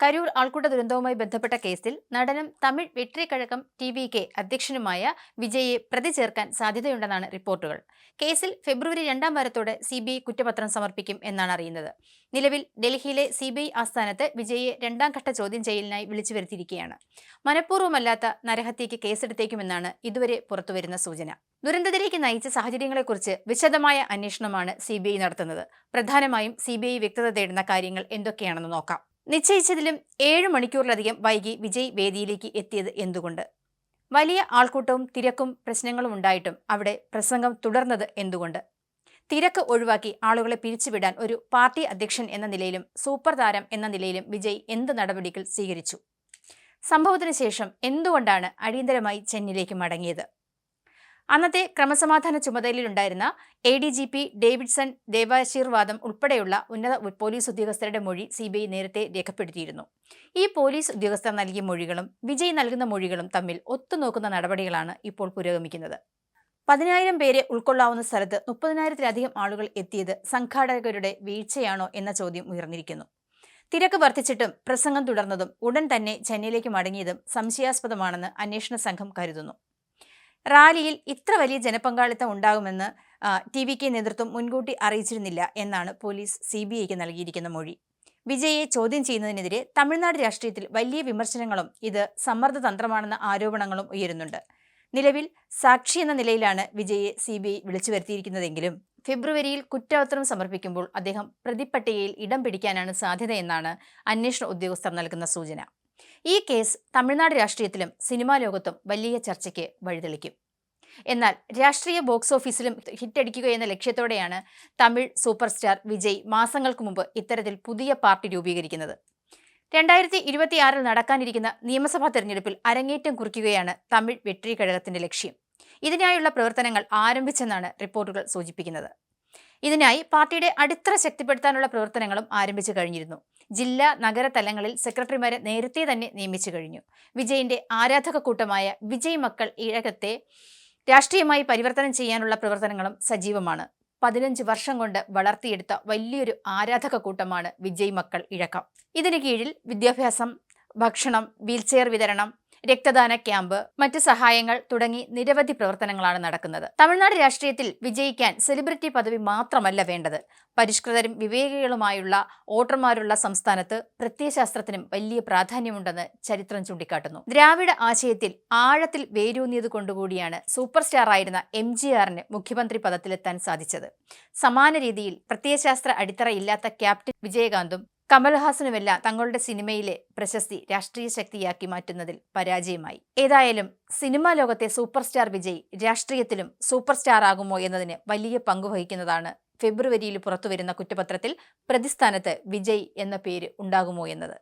കരൂർ ആൾക്കൂട്ട ദുരന്തവുമായി ബന്ധപ്പെട്ട കേസിൽ നടനും Tamil Vettrikazhagam T V K അധ്യക്ഷനുമായ വിജയെ പ്രതി ചേർക്കാൻ സാധ്യതയുണ്ടെന്നാണ് റിപ്പോർട്ടുകൾ. കേസിൽ ഫെബ്രുവരി രണ്ടാം വാരത്തോടെ സി ബി ഐ കുറ്റപത്രം സമർപ്പിക്കും എന്നാണ് അറിയുന്നത്. നിലവിൽ ഡൽഹിയിലെ സി ബി ഐ ആസ്ഥാനത്ത് വിജയെ രണ്ടാം ഘട്ട ചോദ്യം ചെയ്യലിനായി വിളിച്ചു വരുത്തിയിരിക്കുകയാണ്. മനഃപൂർവമല്ലാത്ത നരഹത്യയ്ക്ക് കേസെടുത്തേക്കുമെന്നാണ് ഇതുവരെ പുറത്തുവരുന്ന സൂചന. ദുരന്തത്തിലേക്ക് നയിച്ച സാഹചര്യങ്ങളെക്കുറിച്ച് വിശദമായ അന്വേഷണമാണ് സി നടത്തുന്നത്. പ്രധാനമായും സി വ്യക്തത തേടുന്ന കാര്യങ്ങൾ എന്തൊക്കെയാണെന്ന് നോക്കാം. നിശ്ചയിച്ചതിലും ഏഴ് മണിക്കൂറിലധികം വൈകി വിജയ് വേദിയിലേക്ക് എത്തിയത് എന്തുകൊണ്ട്? വലിയ ആൾക്കൂട്ടവും തിരക്കും പ്രശ്നങ്ങളും ഉണ്ടായിട്ടും അവിടെ പ്രസംഗം തുടർന്നത് എന്തുകൊണ്ട്? തിരക്ക് ഒഴിവാക്കി ആളുകളെ പിരിച്ചുവിടാൻ ഒരു പാർട്ടി അധ്യക്ഷൻ എന്ന നിലയിലും സൂപ്പർ താരം എന്ന നിലയിലും വിജയ് എന്ത് നടപടികൾ സ്വീകരിച്ചു? സംഭവത്തിന് ശേഷം എന്തുകൊണ്ടാണ് അടിയന്തരമായി ചെന്നിലേക്ക് മടങ്ങിയത്? അന്നത്തെ ക്രമസമാധാന ചുമതലയിലുണ്ടായിരുന്ന A D G P Davidson Devasirvatham ഉൾപ്പെടെയുള്ള ഉന്നത പോലീസ് ഉദ്യോഗസ്ഥരുടെ മൊഴി സി ബി ഐ നേരത്തെ രേഖപ്പെടുത്തിയിരുന്നു. ഈ പോലീസ് ഉദ്യോഗസ്ഥർ നൽകിയ മൊഴികളും വിജയ് നൽകുന്ന മൊഴികളും തമ്മിൽ ഒത്തുനോക്കുന്ന നടപടികളാണ് ഇപ്പോൾ പുരോഗമിക്കുന്നത്. പതിനായിരം പേരെ ഉൾക്കൊള്ളാവുന്ന സ്ഥലത്ത് മുപ്പതിനായിരത്തിലധികം ആളുകൾ എത്തിയത് സംഘാടകരുടെ വീഴ്ചയാണോ എന്ന ചോദ്യം ഉയർന്നിരിക്കുന്നു. തിരക്ക് വർദ്ധിച്ചിട്ടും പ്രസംഗം തുടർന്നതും ഉടൻ തന്നെ ചെന്നൈയിലേക്ക് മടങ്ങിയതും സംശയാസ്പദമാണെന്ന് അന്വേഷണ സംഘം കരുതുന്നു. റാലിയിൽ ഇത്ര വലിയ ജനപങ്കാളിത്തം ഉണ്ടാകുമെന്ന് ടി വി കെ നേതൃത്വം മുൻകൂട്ടി അറിയിച്ചിരുന്നില്ല എന്നാണ് പോലീസ് സി ബി ഐക്ക് നൽകിയിരിക്കുന്ന മൊഴി. വിജയെ ചോദ്യം ചെയ്യുന്നതിനെതിരെ തമിഴ്നാട് രാഷ്ട്രീയത്തിൽ വലിയ വിമർശനങ്ങളും ഇത് സമ്മർദ്ദ തന്ത്രമാണെന്ന ആരോപണങ്ങളും ഉയരുന്നുണ്ട്. നിലവിൽ സാക്ഷി എന്ന നിലയിലാണ് വിജയെ സി ബി ഐ വിളിച്ചു വരുത്തിയിരിക്കുന്നതെങ്കിലും ഫെബ്രുവരിയിൽ കുറ്റപത്രം സമർപ്പിക്കുമ്പോൾ അദ്ദേഹം പ്രതിപ്പട്ടികയിൽ ഇടം പിടിക്കാനാണ് സാധ്യതയെന്നാണ് അന്വേഷണ ഉദ്യോഗസ്ഥർ നൽകുന്ന സൂചന. ഈ കേസ് തമിഴ്നാട് രാഷ്ട്രീയത്തിലും സിനിമാ ലോകത്തും വലിയ ചർച്ചയ്ക്ക് വഴിതെളിക്കും. എന്നാൽ രാഷ്ട്രീയ ബോക്സ് ഓഫീസിലും ഹിറ്റടിക്കുക എന്ന ലക്ഷ്യത്തോടെയാണ് തമിഴ് സൂപ്പർ സ്റ്റാർ വിജയ് മാസങ്ങൾക്ക് മുമ്പ് ഇത്തരത്തിൽ പുതിയ പാർട്ടി രൂപീകരിക്കുന്നത്. രണ്ടായിരത്തി ഇരുപത്തിയാറിൽ നടക്കാനിരിക്കുന്ന നിയമസഭാ തെരഞ്ഞെടുപ്പിൽ അരങ്ങേറ്റം കുറിക്കുകയാണ് തമിഴ് വെട്രി കഴകത്തിന്റെ ലക്ഷ്യം. ഇതിനായുള്ള പ്രവർത്തനങ്ങൾ ആരംഭിച്ചെന്നാണ് റിപ്പോർട്ടുകൾ സൂചിപ്പിക്കുന്നത്. ഇതിനായി പാർട്ടിയുടെ അടിത്തറ ശക്തിപ്പെടുത്താനുള്ള പ്രവർത്തനങ്ങളും ആരംഭിച്ചു കഴിഞ്ഞിരുന്നു. ജില്ലാ നഗര തലങ്ങളിൽ സെക്രട്ടറിമാരെ നേരത്തെ തന്നെ നിയമിച്ചു കഴിഞ്ഞു. വിജയിന്റെ ആരാധക കൂട്ടമായ വിജയ് മക്കൾ ഇഴകത്തെ രാഷ്ട്രീയമായി പരിവർത്തനം ചെയ്യാനുള്ള പ്രവർത്തനങ്ങളും സജീവമാണ്. പതിനഞ്ച് വർഷം കൊണ്ട് വളർത്തിയെടുത്ത വലിയൊരു ആരാധക കൂട്ടമാണ് വിജയ് മക്കൾ ഇഴക്കം. ഇതിനു കീഴിൽ വിദ്യാഭ്യാസം ഭക്ഷണം വീൽചെയർ വിതരണം രക്തദാന ക്യാമ്പ് മറ്റ് സഹായങ്ങൾ തുടങ്ങി നിരവധി പ്രവർത്തനങ്ങളാണ് നടക്കുന്നത്. തമിഴ്നാട് രാഷ്ട്രീയത്തിൽ വിജയിക്കാൻ സെലിബ്രിറ്റി പദവി മാത്രമല്ല വേണ്ടത്. പരിഷ്കൃതരും വിവേകികളുമായുള്ള വോട്ടർമാരുള്ള സംസ്ഥാനത്ത് പ്രത്യയശാസ്ത്രത്തിനും വലിയ പ്രാധാന്യമുണ്ടെന്ന് ചരിത്രം ചൂണ്ടിക്കാട്ടുന്നു. ദ്രാവിഡ ആശയത്തിൽ ആഴത്തിൽ വേരൂന്നിയത് കൊണ്ടുകൂടിയാണ് സൂപ്പർ സ്റ്റാർ ആയിരുന്ന എം ജി ആറിന് മുഖ്യമന്ത്രി പദത്തിലെത്താൻ സാധിച്ചത്. സമാന രീതിയിൽ പ്രത്യയശാസ്ത്ര അടിത്തറയില്ലാത്ത ക്യാപ്റ്റൻ വിജയകാന്തും കമൽഹാസനുമെല്ലാം തങ്ങളുടെ സിനിമയിലെ പ്രശസ്തി രാഷ്ട്രീയ ശക്തിയാക്കി മാറ്റുന്നതിൽ പരാജയമായി. ഏതായാലും സിനിമാ ലോകത്തെ സൂപ്പർ സ്റ്റാർ വിജയ് രാഷ്ട്രീയത്തിലും സൂപ്പർ സ്റ്റാർ ആകുമോ എന്നതിന് വലിയ പങ്കുവഹിക്കുന്നതാണ് ഫെബ്രുവരിയിൽ പുറത്തുവരുന്ന കുറ്റപത്രത്തിൽ പ്രതിസ്ഥാനത്ത് വിജയ് എന്ന പേര് ഉണ്ടാകുമോ എന്നത്.